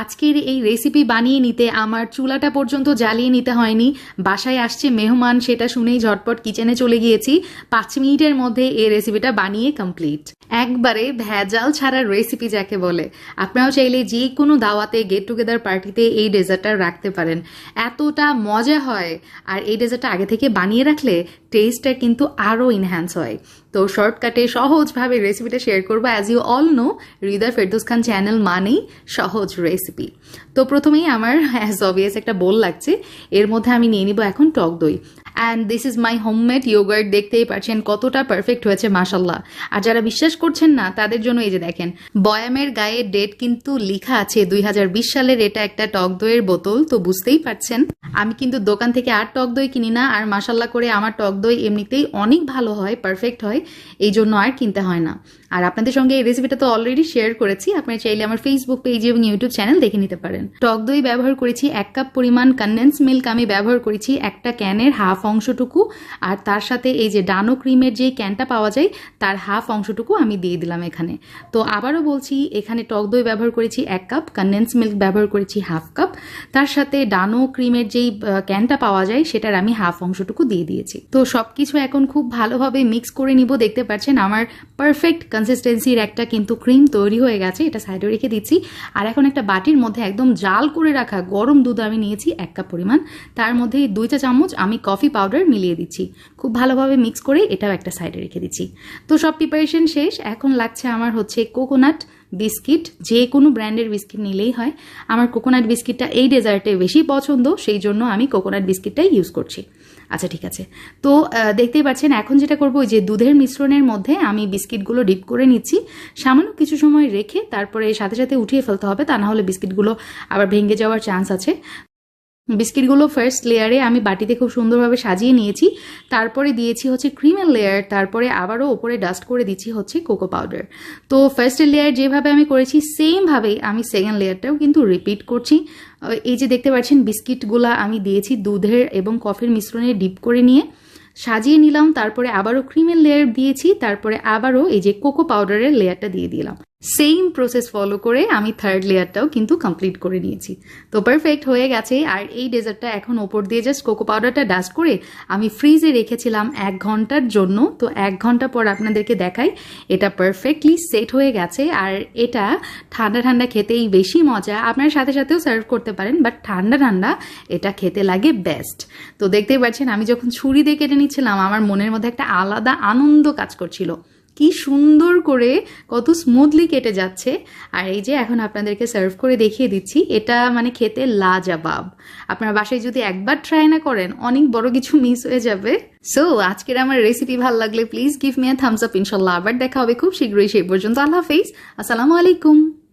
আজকের এই রেসিপি বানিয়ে নিতে আমার চুলাটা পর্যন্ত জ্বালিয়ে নিতে হয়নি। বাসায় আসছে মেহমান, সেটা শুনেই ঝটপট কিচেনে চলে গিয়েছি। পাঁচ মিনিটের মধ্যে এই রেসিপিটা বানিয়ে কমপ্লিট একবারে ভেজাল ছাড়ার রেসিপি যাকে বলে। আপনারাও চাইলে যে কোনো দাওয়াতে গেট টুগেদার পার্টিতে এই ডেজার্টটা রাখতে পারেন। এতটা মজা হয়। আর এই ডেজার্টটা আগে থেকে বানিয়ে রাখলে টেস্টটা কিন্তু আরও ইনহ্যান্স হয়। তো শর্টকাটে সহজভাবে রেসিপিটা শেয়ার করব। As you all know Hridoy Ferdous Khan channel মানেই সহজ রেসিপি তো প্রথমেই আমার অ্যাজ অবভিয়াস একটা বোল লাগছে। এর মধ্যে আমি নিয়ে নিব এখন টক দই। And this is my homemade yogurt দেখতেই পারছেন কতটা পারফেক্ট হয়েছে মাসাল্লাহ আর যারা বিশ্বাস করছেন না, তাদের জন্য এই যে দেখেন, বয়ামের গায়ে ডেট কিন্তু লেখা আছে দুই হাজার বিশ সালের, এটা একটা টক দইয়ের বোতল, তো বুঝতেই পারছেন। আমি কিন্তু দোকান থেকে আর টক দই কিনি না, আর মাসাল্লাহ করে আমার টক দই এমনিতেই অনেক ভালো হয় পারফেক্ট হয়, এই জন্য আর কিনতে হয় না। আর আপনাদের সঙ্গে এই রেসিপিটা তো অলরেডি শেয়ার করেছি, আপনারা চাইলে আমার ফেসবুক পেজ এবং ইউটিউব চ্যানেল দেখে নিতে পারেন। টক দই ব্যবহার করেছি এক কাপ পরিমাণ কনডেন্স মিল্ক আমি ব্যবহার করেছি একটা ক্যানের হাফ অংশটুকু। আর তার সাথে এই যে ডানো ক্রিমের যে ক্যানটা পাওয়া যায়, তার হাফ অংশটুকু আমি দিয়ে দিলাম এখানে। তো আবারও বলছি, এখানে টক দই ব্যবহার করেছি এক কাপ কনডেন্স মিল্ক ব্যবহার করেছি হাফ কাপ তার সাথে ডানো ক্রিমের যেই ক্যানটা পাওয়া যায়, সেটার আমি হাফ অংশটুকু দিয়ে দিয়েছি। তো সবকিছু এখন খুব ভালোভাবে মিক্স করে নিব, দেখতে পাচ্ছেন আমার পারফেক্ট কনসিস্টেন্সির একটা কিন্তু ক্রিম তৈরি হয়ে গেছে, এটা সাইডে রেখে দিচ্ছি। আর এখন একটা বাটির মধ্যে একদম জাল করে রাখা গরম দুধ আমি নিয়েছি এক কাপ পরিমাণ। তার মধ্যে দুই চা চামচ আমি কফি পাউডার মিলিয়ে দিচ্ছি। খুব ভালোভাবে মিক্স করে এটাও একটা সাইডে রেখে দিচ্ছি। তো সব প্রিপারেশন শেষ। এখন লাগছে আমার হচ্ছে কোকোনাট বিস্কিট, যে কোনো ব্র্যান্ডের বিস্কিট নিলেই হয়। আমার কোকোনাট বিস্কিটটা এই ডেজার্টে বেশি পছন্দ, সেই জন্য আমি কোকোনাট বিস্কিটটাই ইউজ করছি। আচ্ছা ঠিক আছে। তো দেখতেই পাচ্ছেন, এখন যেটা করব যে দুধের মিশ্রণের মধ্যে আমি বিস্কিটগুলো ডিপ করে নিচ্ছি। সামান্য কিছু সময় রেখে তারপরে সাথে সাথে উঠিয়ে ফেলতে হবে, তা না হলে বিস্কিটগুলো আবার ভেঙে যাওয়ার চান্স আছে। বিস্কিটগুলো ফার্স্ট লেয়ারে আমি বাটিতে খুব সুন্দরভাবে সাজিয়ে নিয়েছি। তারপরে দিয়েছি হচ্ছে ক্রিমের লেয়ার তারপরে আবারও ওপরে ডাস্ট করে দিচ্ছি হচ্ছে কোকো পাউডার তো ফার্স্ট লেয়ার যেভাবে আমি করেছি সেমভাবেই আমি সেকেন্ড লেয়ারটাও কিন্তু রিপিট করছি। এই যে দেখতে পাচ্ছেন বিস্কিটগুলো আমি দিয়েছি দুধের এবং কফির মিশ্রণে ডিপ করে নিয়ে। সাজিয়ে নিলাম, তারপরে আবারও ক্রিমের লেয়ার দিয়েছি, তারপরে আবারও এই যে কোকো পাউডারের লেয়ারটা দিয়ে দিলাম। সেম প্রসেস ফলো করে আমি থার্ড লেয়ারটাও কিন্তু কমপ্লিট করে নিয়েছি। তো পারফেক্ট হয়ে গেছে। আর এই ডেজার্টটা এখন ওপর দিয়ে জাস্ট কোকো পাউডারটা ডাস্ট করে আমি ফ্রিজে রেখেছিলাম এক ঘণ্টার জন্য। তো এক ঘণ্টা পর আপনাদেরকে দেখাই, এটা পারফেক্টলি সেট হয়ে গেছে। আর এটা ঠান্ডা ঠান্ডা খেতেই বেশি মজা। আপনার সাথে সাথেও সার্ভ করতে পারেন বাট ঠান্ডা ঠান্ডা এটা খেতে লাগে বেস্ট তো দেখতেই পাচ্ছেন, আমি যখন ছুরি দিয়ে কেটে নিচ্ছিলাম, আমার মনের মধ্যে একটা আলাদা আনন্দ কাজ করছিল। কি সুন্দর করে কত স্মুথলি কেটে যাচ্ছে। আর এই যে এখন আপনাদেরকে সার্ভ করে দেখিয়ে দিচ্ছি, এটা মানে খেতে লাজাবাব। আপনারা বাসায় যদি একবার ট্রাই না করেন, অনেক বড় কিছু মিস হয়ে যাবে। সো আজকের আমার রেসিপি ভালো লাগলে please give me a thumbs up ইনশাল্লাহ আবার দেখা হবে খুব শীঘ্রই। সেই পর্যন্ত আল্লাহ হাফিজ। আসসালামু আলাইকুম।